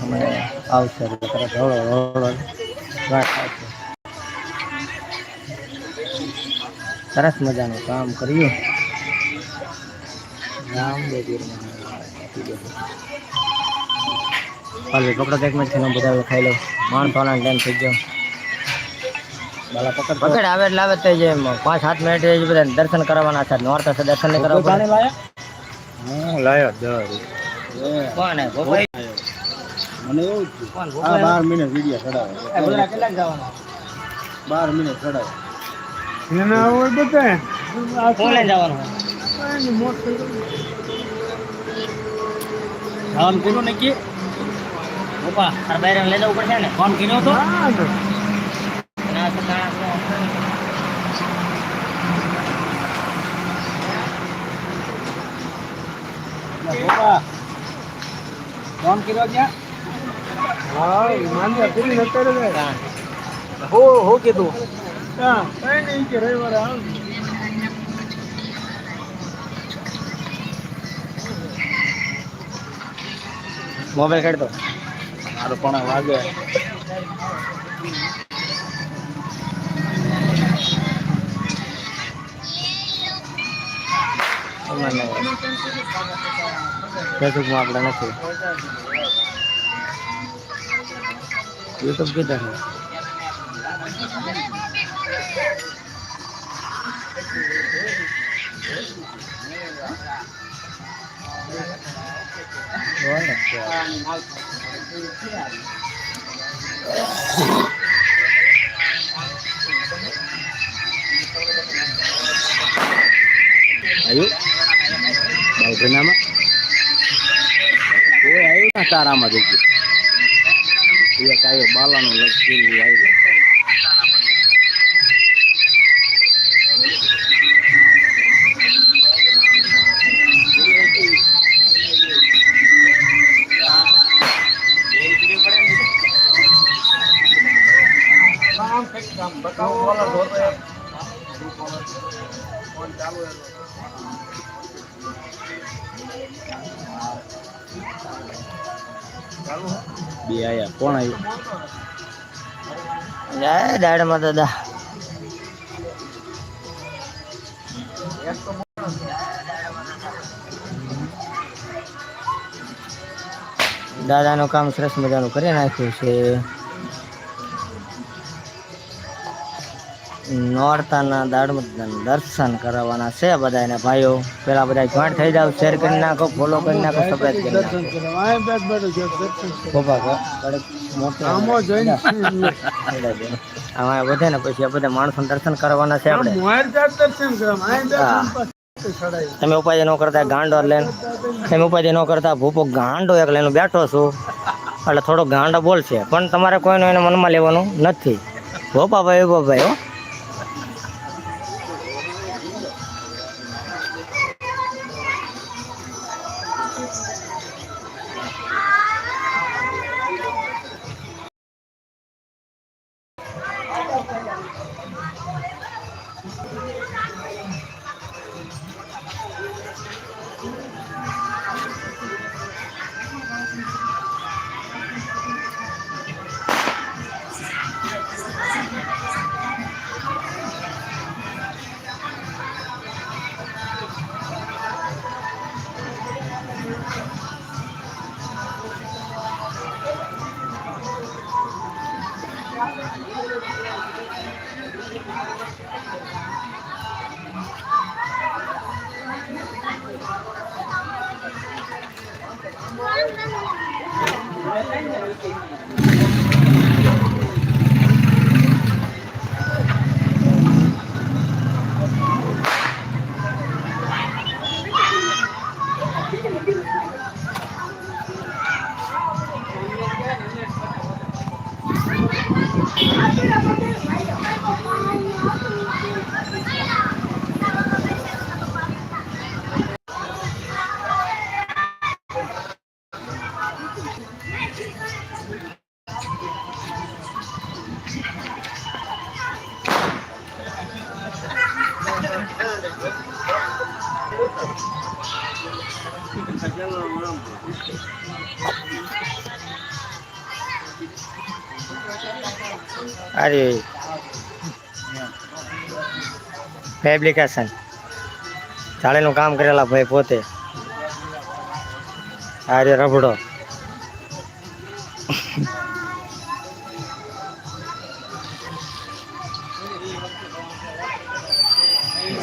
અમે આવશે એટલે તરત હળો હળો વાત આવશે સરસ મજાનું કામ કર્યું રામ હાલ કપડા એક મિનિટ થઈને બધા ખાઈ લો માણસો ટાઈમ થઈ ગયો બાલા પકડ પકડ આવે એટલે આવે તે જે પાંચ સાત મિનિટ એ બધા દર્શન કરવાના છે નોરતા છે દર્શન નહીં કરવા પડે હું લાયો દર કોણ હે ગોપાઈ મને એવું જ હા બાર મિનિટ વીડિયો ચડાવે એ કેટલાક જવાના? બાર મિનિટ ચડાવે એના હોય કીધું નક્કી? બહાર લઈ જવું પડશે ને? ફોન કર્યો તો. ના તો ફોન કર્યો ક્યાં? હા. હો હો કીધું. હા કઈ નહીં કે રવિવારે આવ. મોબાઈલ કાઢ દો. મારો પણ વાગે. ફેસબુકમાં આપણે નથી. યુટ્યુબ કીધા છે આવ્યું બાવધનામાં કોઈ આવ્યું ના તારામાં દેખી એક આવ્યો બાલાનું લક્ષી આવ્યું બે આયા. કોણ આવ્યું જય દાડમાં દાદા દાદાનું કામ સરસ મજાનું કરી નાખ્યું છે. નોરતાના દાડમ દર્શન કરાવવાના છે બધાને ભાઈઓ. પેલા બધા જોઈન્ટ થઈ જાવ શેર કરી નાખો ફોલો કરી નાખો સબસ્ક્રાઇબ કરી નાખો. દર્શન કરો. આ બેટ બેઠો છે દર્શન કરો. ગોપા ગો, કડક મોટું આમો જોઈને આમાં વધે ને પછી આ બધા માણસો દર્શન કરવાના છે આપણે. તમે ઉપાધિ ન કરતા ગાંડો લઈને તમે ઉપાધિ ન કરતા ભૂપો ગાંડો એક લઈને બેઠો છું. એટલે થોડો ગાંડો બોલશે. પણ તમારે કોઈનું એને મનમાં લેવાનું નથી. ભોપા ભાઈ ભોપા ભાઈ હો. Thank you. અરે ફેબ્રિકેશન જાળીનું કામ કરેલા ભાઈ પોતે. આર્ય રબડો?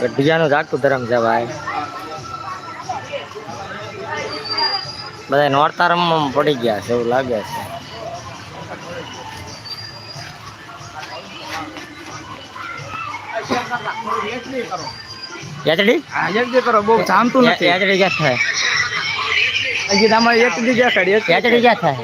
ગઢિયાનું જાગતું ધરમ છે ભાઈ. બધા નોરતા રમવામાં પડી ગયા છે એવું લાગે છે. યાચડી કરો બહુ જામતું નથી યાચડી ક્યાં થાય? હજી તમારે એક જગ્યા કાઢી યાચડી ક્યાં થાય?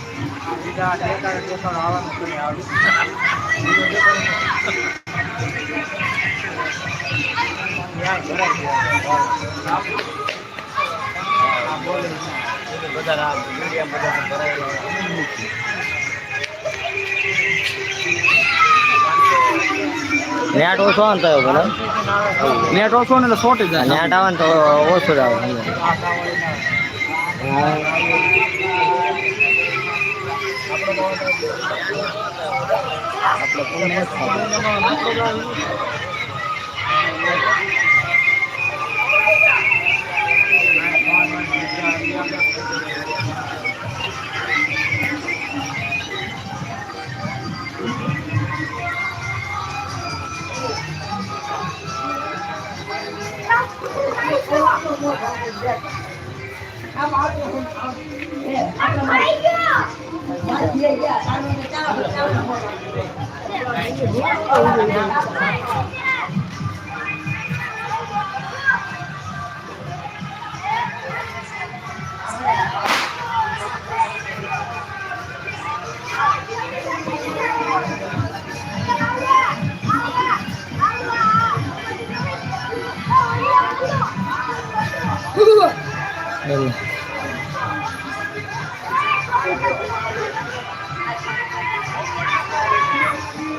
બધી નેટ ઓછો આવે ને તો ભલે. નેટ ઓછો ને એટલે શોર્ટેજ નેટ આવે ને તો ઓછો જ આવે. आपलं पूर्ण I'm out of સમજો. એમ.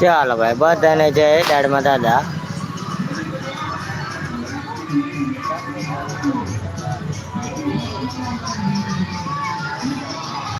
ચાલો ભાઈ બધાને જય દાડમાં દાદા.